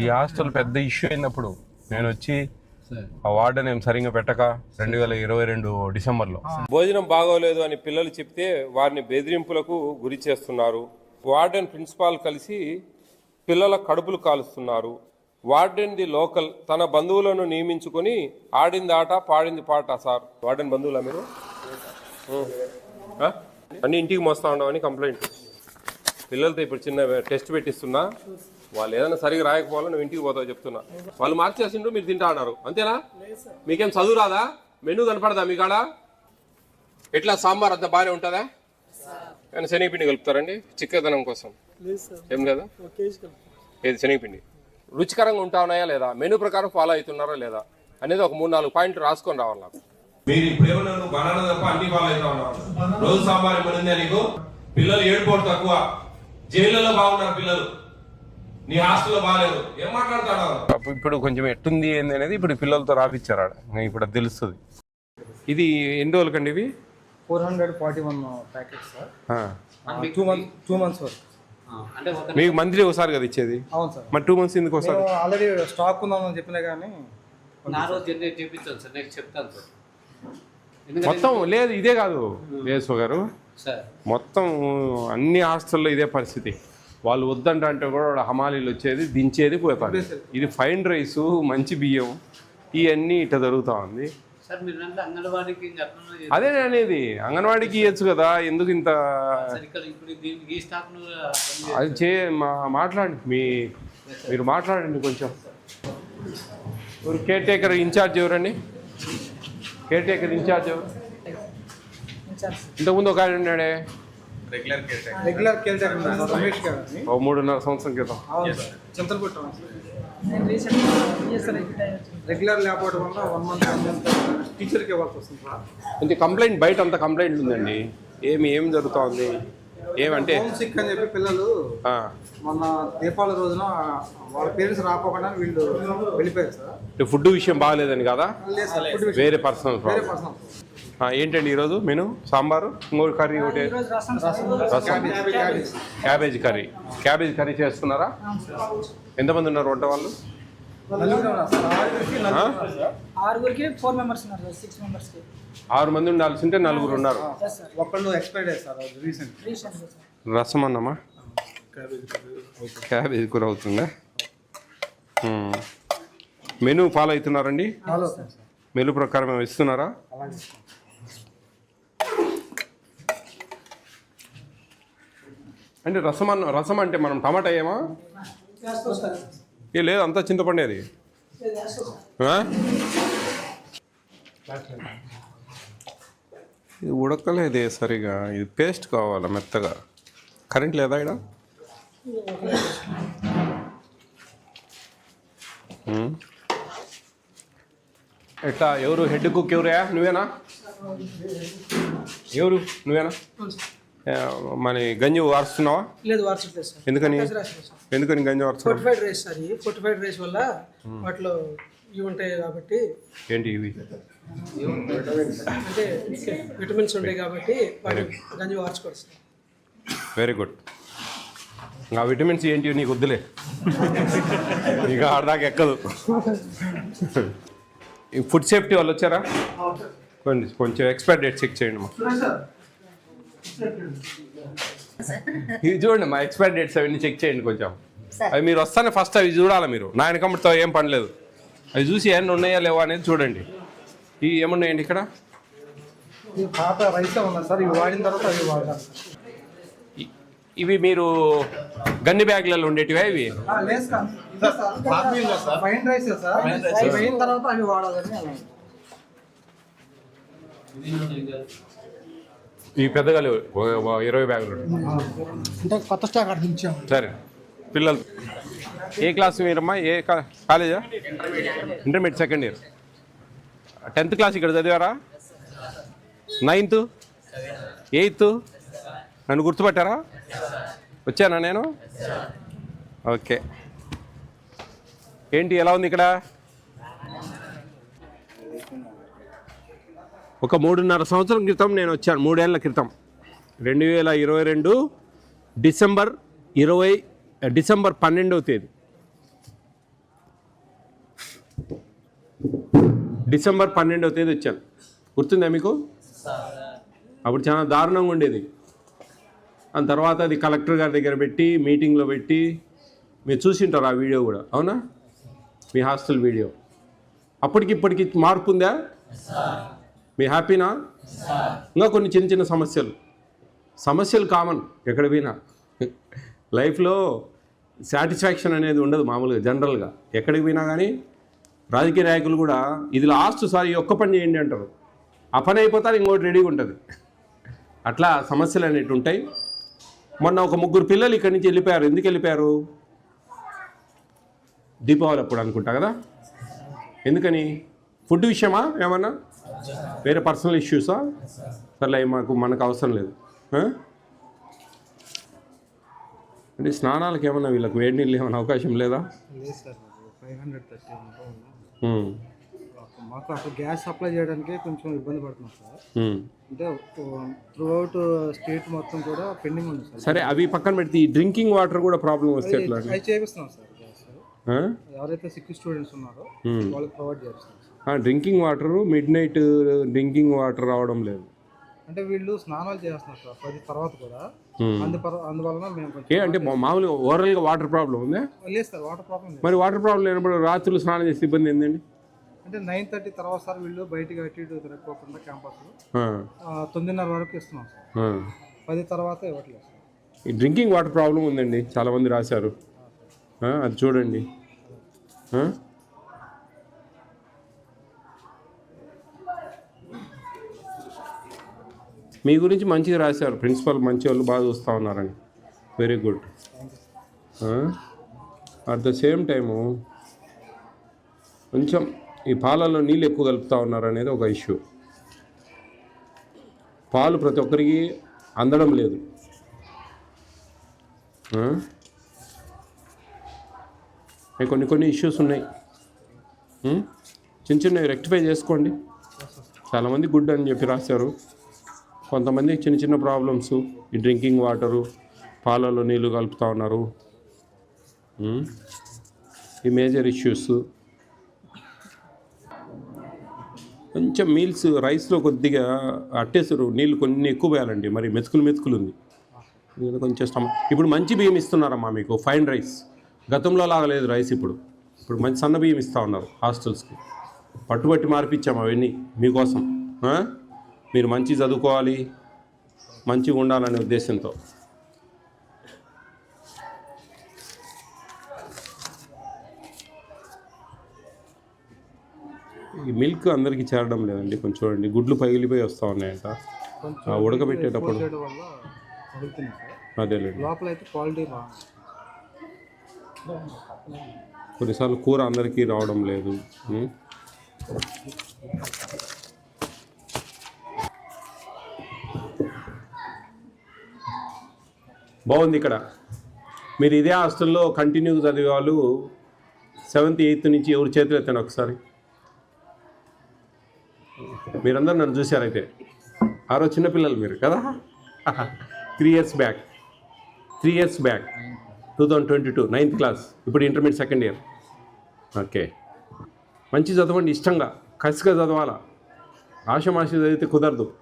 ఈ హాస్టల్ పెద్ద ఇష్యూ అయినప్పుడు నేను వచ్చి ఆ వార్డెన్ ఏం సరిగ్గా పెట్టక రెండు వేల ఇరవై రెండు డిసెంబర్లో. భోజనం బాగోలేదు అని పిల్లలు చెప్తే వారిని బెదిరింపులకు గురి చేస్తున్నారు. వార్డెన్ ప్రిన్సిపాల్ కలిసి పిల్లల కడుపులు కాలుస్తున్నారు. వార్డెన్ ది లోకల్ తన బంధువులను నియమించుకొని ఆడింది ఆట పాడింది పాట సార్. వార్డెన్ బంధువులా మీరు? అన్ని ఇంటికి మోస్తా ఉండవని కంప్లైంట్. పిల్లలతో ఇప్పుడు చిన్న టెస్ట్ పెట్టిస్తున్నా. వాళ్ళు ఏదైనా సరిగా రాయకపోవాలో నువ్వు ఇంటికి పోతావు చెప్తున్నా. వాళ్ళు మార్చేసిండ్రు మీరు తింటా అన్నారు. అంతేనా? మీకేం చదువు రాదా? మెనూ కనపడదా మీ కాడ? ఎట్లా సాంబార్ అంతా బాగానే ఉంటుందా? కానీ శనగపిండి కలుపుతారండి? చిక్కదనం కోసం. ఏం లేదా? ఏది శనగపిండి? రుచికరంగా ఉంటా ఉన్నాయా లేదా? మెనూ ప్రకారం ఫాలో అవుతున్నారా లేదా? అనేది ఒక మూడు నాలుగు పాయింట్లు రాసుకొని రావాలి నాకు. మీరు నువ్వు బనానా తప్ప అన్ని ఫాలో అవుతా ఉన్నావు. రోజు సాంబార్ నీకు? పిల్లలు ఏడుపోవడం తక్కువ. జైళ్ళలో బాగున్నారు పిల్లలు. నీ హాస్టల్లో బాగాలేదు. ఏం మాట్లాడతాడు ఇప్పుడు కొంచెం ఎట్టుంది ఏంది అనేది ఇప్పుడు పిల్లలతో రాపిచ్చారు ఆడ. ఇప్పుడు అది తెలుస్తుంది. ఇది ఎన్ని రోజులకండి ఇవి? Four hundred forty one packets sir. ఆ. టూ మంత్ టూ మంత్స్ వరకు అంటే ఒక మీకు మంత్లీ ఒకసారి కదా ఇచ్చేది? అవును సార్. మరి టూ మంత్స్ ఎందుకు ఒకసారి? ఆల్రెడీ స్టాక్ ఉందామని చెప్పినా కానీ నా రోజు జనరేట్ చేయించాను సార్ నెక్స్ట్ చెప్తాను సార్. మొత్తం లేదు ఇదే కాదు. వేసు గారు. సార్. మొత్తం అన్ని హాస్టల్లో ఇదే పరిస్థితి. వాళ్ళు వద్దంట అంటే కూడా హమాలీలు వచ్చేది దించేది పోతారు ఇది ఫైన్ రైస్ మంచి బియ్యం. ఇవన్నీ ఇట్లా జరుగుతూ ఉంది. సార్ మీరు అంటే అంగన్వాడీకి ఇంకా అట్లనే చేస్తారు. అదే నేను అనేది. అంగన్వాడికి ఇవ్వచ్చు కదా ఎందుకు ఇంత సార్ ఇక్కడ ఇప్పుడు దీనికి ఈ స్టాక్ను అది చే మా మాట్లాడండి మీ మీరు మాట్లాడండి కొంచెం. ఇప్పుడు కేర్ టేకర్ ఇన్ఛార్జ్ ఎవరండి? కేర్ టేకర్ ఇన్ఛార్జ్ ఎవరు? ఇంతకుముందు ఒక ఆయన ఉన్నాడే. రెగ్యులర్ కేర్ టేకర్ రమేష్ గారు. ఓ మూడున్నర సంవత్సరం క్రితం. అవును సార్. చింతలపట్టు రెగ్యులర్ లేకపోవడం వల్ల వన్ మంత్ టీచర్కి ఇవ్వాల్సి వస్తుంది సార్. కొంచెం కంప్లైంట్ బయట అంత కంప్లైంట్ ఉందండి. ఏమి ఏం జరుగుతూ ఉంది ఏమంటే హోమ్ సిక్ అని చెప్పి పిల్లలు ఆ, మొన్న దీపావళి రోజున వాళ్ళ పేరెంట్స్ రాకపోకుండా వీళ్ళు వెళ్ళిపోయారు సార్. అంటే ఫుడ్ విషయం బాగాలేదని కదా? వేరే పర్సనల్ వేరే ప్రాబ్లం పర్సనల్ ఏంటండి ఈరోజు మెను? సాంబారు? ఇంకోటి కర్రీ ఒకటి? ఈరోజు రసం క్యాబేజ్ కర్రీ. Cabbage curry. చేస్తున్నారా? ఎంతమంది ఉన్నారు వంట వాళ్ళు? ఆరుగురికి ఫోర్ మెంబర్స్ ఉన్నారు సార్ సిక్స్ ఆరు మంది ఉండాల్సి ఉంటే నలుగురు ఉన్నారు. ఒకళ్ళు సార్ రీసెంట్ రసం అన్నమా? క్యాబేజ్ కూర అవుతుందా. మెనూ ఫాలో అవుతున్నారండి ఫాలో అవుతుంది సార్. మెనూ ప్రకారం ఏమైనా ఇస్తున్నారా? అంటే రసం అన్న రసం అంటే మనం టమాటా ఏమా? ఏ లేదు అంతా చింతపండు అది. ఇది ఉడకలేదే సరిగా. ఇది పేస్ట్ కావాలా మెత్తగా? కరెంట్ లేదా ఇక్కడ? ఎట్లా ఎవరు? హెడ్ కుక్ ఎవరా నువ్వేనా? ఎవరు? నువ్వేనా? మన గంజి వారుస్తున్నావా? లేదు సార్. ఎందుకని? ఎందుకని గంజి వారుస్తున్నావు? ఫోర్టిఫైడ్ రైస్ సార్ ఇది. ఫోర్టిఫైడ్ రైస్ వల్ల వాటిలో ఇవి ఉంటాయి కాబట్టి ఏంటి ఇవి? అంటే విటమిన్స్ ఉంటాయి కాబట్టి వాటి గంజి వార్చుకోరు సార్. వెరీ గుడ్ ఇంకా విటమిన్స్ ఏంటి? నీకు వద్దులే. ఇక ఆడదాకా ఎక్కదు. ఈ ఫుడ్ సేఫ్టీ వాళ్ళు వచ్చారా? కొంచెం కొంచెం ఎక్స్పైర్ డేట్ చెక్ చేయండి మా ఇది చూడండి మా ఎక్స్పైర్ డేట్స్ అవన్నీ చెక్ చేయండి కొంచెం. అవి మీరు వస్తానే ఫస్ట్ అవి చూడాలి మీరు. నా వెనకమ్మటితో ఏం పని లేదు. అవి చూసి ఏమన్నా ఉన్నాయా లేవా అనేది చూడండి. ఇవి ఏమున్నాయండి ఇక్కడ? ఇది పాత రైసే ఉన్నది సార్ ఇవి వాడిన తర్వాత అవి ఇవి మీరు గన్ని బ్యాగ్లలో ఉండేటివా ఇవి? తర్వాత అవి వాడాలని ఈ పెద్దగా లేవు ఇరవై బ్యాగులు అంటే కొత్త స్టాక్ సరే. పిల్లలు. ఏ క్లాస్ మీరమ్మా? ఏ కాలేజా? Intermediate second year tenth class ఇక్కడ చదివారా? నైన్త్ ఎయిత్ నన్ను గుర్తుపట్టారా? వచ్చానా నేను? ఓకే. ఏంటి ఎలా ఉంది ఇక్కడ? ఒక మూడున్నర సంవత్సరం క్రితం నేను వచ్చాను మూడేళ్ళ క్రితం. రెండు వేల ఇరవై రెండు డిసెంబర్ ఇరవై డిసెంబర్ పన్నెండవ తేదీ. డిసెంబర్ పన్నెండవ తేదీ వచ్చాను. గుర్తుందా మీకు? అప్పుడు చాలా దారుణంగా ఉండేది. దాని తర్వాత అది కలెక్టర్ గారి దగ్గర పెట్టి మీటింగ్లో పెట్టి మీరు చూసింటారు ఆ వీడియో కూడా అవునా? మీ హాస్టల్ వీడియో. అప్పటికి ఇప్పటికి మార్పు ఉందా? మీ హ్యాపీనా? ఇంకా కొన్ని చిన్న చిన్న సమస్యలు. సమస్యలు కామన్ ఎక్కడ పోయినా. లైఫ్లో సాటిస్ఫాక్షన్ అనేది ఉండదు మామూలుగా జనరల్గా. ఎక్కడికి పోయినా కానీ రాజకీయ నాయకులు కూడా ఇది లాస్ట్ సారి ఈ ఒక్క పని చేయండి అంటారు. ఆ పని అయిపోతారు ఇంకోటి రెడీగా ఉంటుంది. అట్లా సమస్యలు అనేవి ఉంటాయి. మొన్న ఒక ముగ్గురు పిల్లలు ఇక్కడి నుంచి వెళ్ళిపోయారు. ఎందుకు వెళ్ళిపోయారు? దీపావళి అప్పుడు అనుకుంటా కదా. ఎందుకని? ఫుడ్ విషయమా ఏమన్నా? వేరే పర్సనల్ ఇష్యూసా సర్లే మాకు మనకు అవసరం లేదు? అంటే స్నానాలకు ఏమన్నా వీళ్ళకి వేడి నీళ్ళు ఏమైనా అవకాశం లేదా మాకు అక్కడ గ్యాస్ సప్లై చేయడానికి కొంచెం ఇబ్బంది పడుతున్నాం సార్. అంటే త్రూ అవుట్ స్టేట్ మొత్తం కూడా పెండింగ్ ఉంది సార్ సరే అవి పక్కన పెడితే ఈ డ్రింకింగ్ వాటర్ కూడా ప్రాబ్లం వస్తే? అవి చేపిస్తున్నాం సార్? ఎవరైతే సిక్ స్టూడెంట్స్ ఉన్నారో. వాళ్ళకి ప్రొవైడ్ ఆ, drinking water midnight drinking water రావడం లేదు. అంటే వీళ్ళు స్నానాలు చేస్తున్నారు సార్ పది తర్వాత కూడా. అందువలన మేము ఏ అంటే మామూలుగా ఓవరాల్గా వాటర్ ప్రాబ్లం ఉందా? లేదు సార్ వాటర్ ప్రాబ్లం మరి వాటర్ ప్రాబ్లం లేనప్పుడు రాత్రులు స్నానం చేసే ఇబ్బంది ఏందండి? అంటే నైన్ థర్టీ తర్వాత సార్ వీళ్ళు బయటికి అటు ఇటు తిరగకోకుండా క్యాంపస్లో. ఆ, తొమ్మిదిన్నర వరకు ఇస్తున్నాం సార్. పది తర్వాత ఇవ్వట్లేదు ఈ డ్రింకింగ్ వాటర్ ప్రాబ్లం ఉందండి చాలామంది రాశారు. అది చూడండి. మీ గురించి మంచిగా రాశారు. ప్రిన్సిపల్ మంచి వాళ్ళు బాగా చూస్తూ ఉన్నారని. Very good at the same time కొంచెం ఈ పాలల్లో నీళ్ళు ఎక్కువ కలుపుతూ ఉన్నారు అనేది ఒక ఇష్యూ పాలు ప్రతి ఒక్కరికి అందడం లేదు. కొన్ని కొన్ని ఇష్యూస్ ఉన్నాయి. Hmm? చిన్న చిన్నవి రెక్టిఫై చేసుకోండి. చాలామంది గుడ్ అని చెప్పి రాశారు. కొంతమంది చిన్న చిన్న ప్రాబ్లమ్స్ ఈ డ్రింకింగ్ వాటరు పాలలో నీళ్ళు కలుపుతూ ఉన్నారు. ఈ మేజర్ ఇష్యూస్ కొంచెం మీల్స్ రైస్లో కొద్దిగా అట్టేసారు నీళ్ళు కొన్ని ఎక్కువ వేయాలండి. మరి మెతుకులు మెతుకులు ఉంది కొంచెం స్టమక్ ఇప్పుడు మంచి బియ్యం ఇస్తున్నారమ్మా మీకు? ఫైన్ రైస్ గతంలో లాగలేదు రైస్ ఇప్పుడు. ఇప్పుడు మంచి సన్న బియ్యం ఇస్తూ ఉన్నారు హాస్టల్స్కి. పట్టుబట్టి మార్పించాము అవన్నీ మీకోసం. మీరు మంచి చదువుకోవాలి మంచిగా ఉండాలనే ఉద్దేశంతో. ఈ మిల్క్ అందరికీ చేరడం లేదండి కొంచెం చూడండి. గుడ్లు పగిలిపోయి వస్తూ ఉన్నాయంట. ఉడకబెట్టేటప్పుడు. అదేలేండి. కొన్నిసార్లు కూర అందరికీ రావడం లేదు బాగుంది ఇక్కడ. మీరు ఇదే హాస్టల్లో కంటిన్యూ చదివే వాళ్ళు సెవెంత్ ఎయిత్ నుంచి ఎవరు చేతులు ఎత్తండి ఒకసారి. మీరందరూ నన్ను చూశారైతే ఆ రోజు చిన్నపిల్లలు మీరు కదా? Three years back. Three years back. Two thousand twenty two ninth class. ఇప్పుడు ఇంటర్మీడియట్ సెకండ్ ఇయర్. ఓకే. మంచి చదవండి ఇష్టంగా. కసిగా చదవాలా. ఆశమాషి చదివితే కుదరదు.